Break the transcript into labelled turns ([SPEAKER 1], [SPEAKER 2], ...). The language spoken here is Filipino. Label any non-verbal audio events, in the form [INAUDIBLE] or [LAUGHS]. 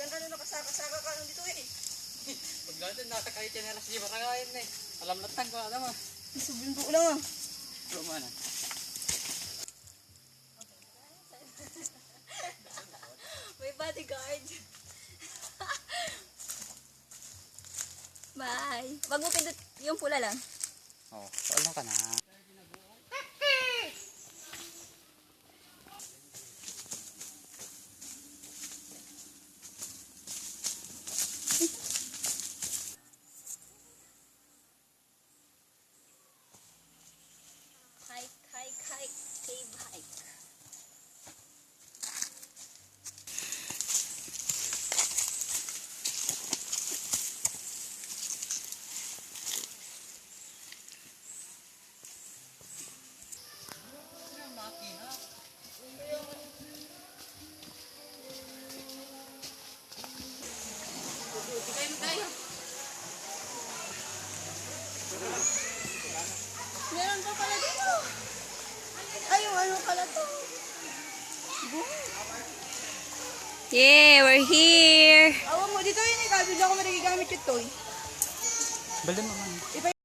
[SPEAKER 1] Ganda na nakasaka-saka ka lang dito eh. [LAUGHS]
[SPEAKER 2] Pag lahat nasa kahit yan si Barangay na eh. Alam na tag ko, alam mo.
[SPEAKER 1] Sobrang buo lang ah.
[SPEAKER 2] Pero man.
[SPEAKER 3] May bodyguard. [LAUGHS] Bye. Wag mo pindot yung pula lang.
[SPEAKER 2] Oo, so alam ka na.
[SPEAKER 3] Meron pa pala dito. Ay, yung ano pala to. Yeah, we're here.
[SPEAKER 1] Awa mo, dito yun eh. Kaso di ako managigamit yung toy.
[SPEAKER 2] Bali mo man.